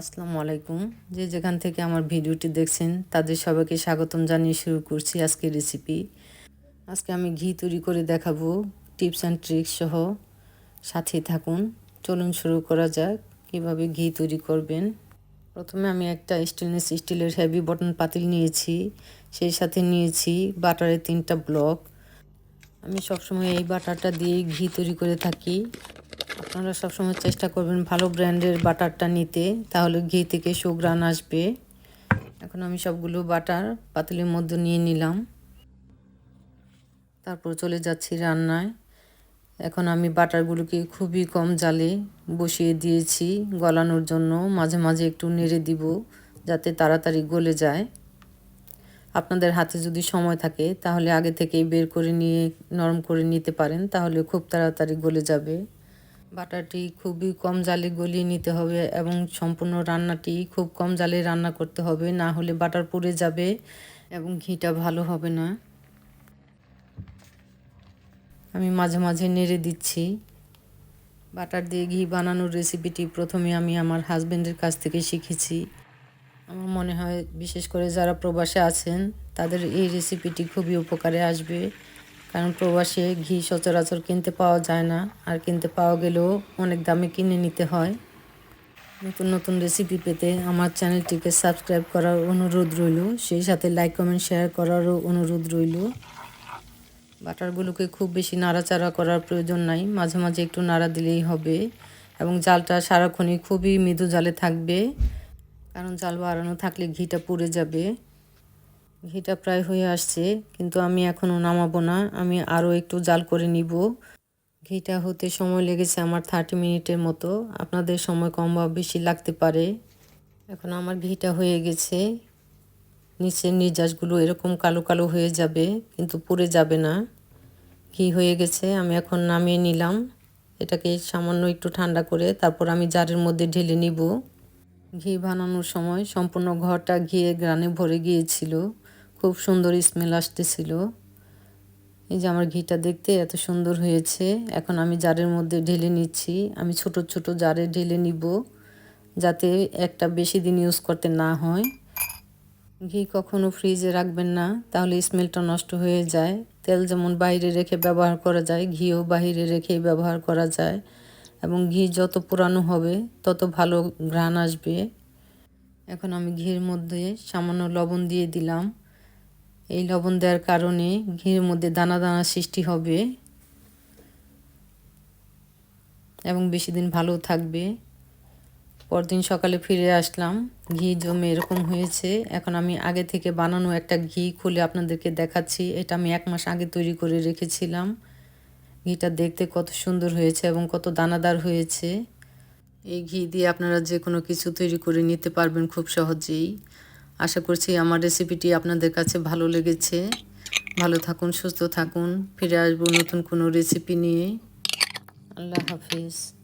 আসসালামু আলাইকুম। যে যেখান থেকে আমার ভিডিওটি দেখছেন, তাদের সবাইকে স্বাগতম জানিয়ে শুরু করছি আজকে রেসিপি আজকে আমি ঘি তৈরি করে দেখাবো টিপস অ্যান্ড ট্রিক্স সহ। সাথে থাকুন, চলুন শুরু করা যাক, কীভাবে ঘি তৈরি করবেন। প্রথমে আমি একটা স্টেনলেস স্টিলের হেভি বটন পাতিল নিয়েছি, সেই সাথে নিয়েছি বাটারের তিনটা ব্লক আমি সবসময় এই বাটারটা দিয়ে ঘি তৈরি করে থাকি। আপনারা সবসময় চেষ্টা করবেন ভালো ব্র্যান্ডের বাটারটা নিতে, তাহলে ঘি থেকে সুগ্রান আসবে। এখন আমি সবগুলো বাটার পাতিলের মধ্যে নিয়ে নিলাম। তারপর চলে যাচ্ছি রান্নায়। এখন আমি বাটারগুলোকে খুবই কম জালে বসিয়ে দিয়েছি গলানোর জন্য। মাঝে মাঝে একটু নেড়ে দিব যাতে তাড়াতাড়ি গলে যায়। আপনাদের হাতে যদি সময় থাকে, তাহলে আগে থেকেই বের করে নিয়ে, নরম করে নিতে পারেন, তাহলে খুব তাড়াতাড়ি গলে যাবে। বাটারটি খুবই কম জালে গলিয়ে নিতে হবে এবং সম্পূর্ণ রান্নাটি খুব কম জালে রান্না করতে হবে, না হলে বাটার পুড়ে যাবে এবং ঘিটা ভালো হবে না। আমি মাঝে মাঝে নেড়ে দিচ্ছি। বাটার দিয়ে ঘি বানানোর রেসিপিটি প্রথমে আমি আমার হাজব্যান্ডের কাছ থেকে শিখেছি। আমার মনে হয় বিশেষ করে যারা প্রবাসে আছেন, তাদের এই রেসিপিটি খুবই উপকারে আসবে। কারণ প্রবাসে ঘি সচরাচর কিনতে পাওয়া যায় না। আর কিনতে পাওয়া গেলেও অনেক দামে কিনে নিতে হয়। নতুন নতুন রেসিপি পেতে আমার চ্যানেলটিকে সাবস্ক্রাইব করার অনুরোধ রইল। সেই সাথে লাইক কমেন্ট শেয়ার করারও অনুরোধ রইল। বাটারগুলোকে খুব বেশি নাড়াচাড়া করার প্রয়োজন নাই। মাঝে মাঝে একটু নাড়া দিলেই হবে। এবং জালটা সারাক্ষণই খুবই মৃদু জালে থাকবে। কারণ জাল বাড়ানো থাকলে ঘিটা পুড়ে যাবে। ঘিটা প্রায় হয়ে আসছে, কিন্তু আমি এখনও নামাবো না। আমি আরও একটু জাল করে নিব। ঘিটা হতে সময় লেগেছে আমার থার্টি মিনিটের মতো। আপনাদের সময় কম বা বেশি লাগতে পারে। এখন আমার ঘিটা হয়ে গেছে। নিচের নির্যাসগুলো এরকম কালো কালো হয়ে যাবে, কিন্তু পুড়ে যাবে না। ঘি হয়ে গেছে, আমি এখন নামিয়ে নিলাম। এটাকে সামান্য একটু ঠান্ডা করে তারপর আমি জারের মধ্যে ঢেলে নিব। ঘি বানানোর সময় সম্পূর্ণ ঘরটা ঘিয়ে গ্রানে ভরে গিয়েছিল। খুব সুন্দর স্মেল আসতেছিল। এই যে আমার ঘিটা দেখতে এত সুন্দর হয়েছে। এখন আমি জারের মধ্যে ঢেলে নিচ্ছি। আমি ছোট ছোট জারে ঢেলে নিব যাতে একটা বেশি দিন ইউজ করতে না হয়। ঘি কখনো ফ্রিজে রাখবেন না, তাহলে স্মেলটা নষ্ট হয়ে যায়। তেল যেমন বাইরে রেখে ব্যবহার করা যায়, ঘিও বাইরে রেখে ব্যবহার করা যায়। এবং ঘি যত পুরানো হবে, তত ভালো ঘ্রাণ আসবে। এখন আমি ঘির মধ্যে সামান্য লবণ দিয়ে দিলাম। এই লবণ দেওয়ার কারণে ঘির মধ্যে দানা দানা সৃষ্টি হবে। এবং বেশি দিন ভালো থাকবে। পরদিন সকালে ফিরে আসলাম। ঘি জমে এরকম হয়েছে। এখন আমি আগে থেকে বানানো একটা ঘি খুলে আপনাদেরকে দেখাচ্ছি। এটা আমি এক মাস আগে তৈরি করে রেখেছিলাম। ঘিটা দেখতে কত সুন্দর হয়েছে এবং কত দানাদার হয়েছে। এই ঘি দিয়ে আপনারা যে কোনো কিছু তৈরি করে নিতে পারবেন খুব সহজেই। আশা করছি আমার রেসিপিটি আপনাদের কাছে ভালো লেগেছে। ভালো থাকুন, সুস্থ থাকুন। ফিরে আসব নতুন কোনো রেসিপি নিয়ে। আল্লাহ হাফিজ।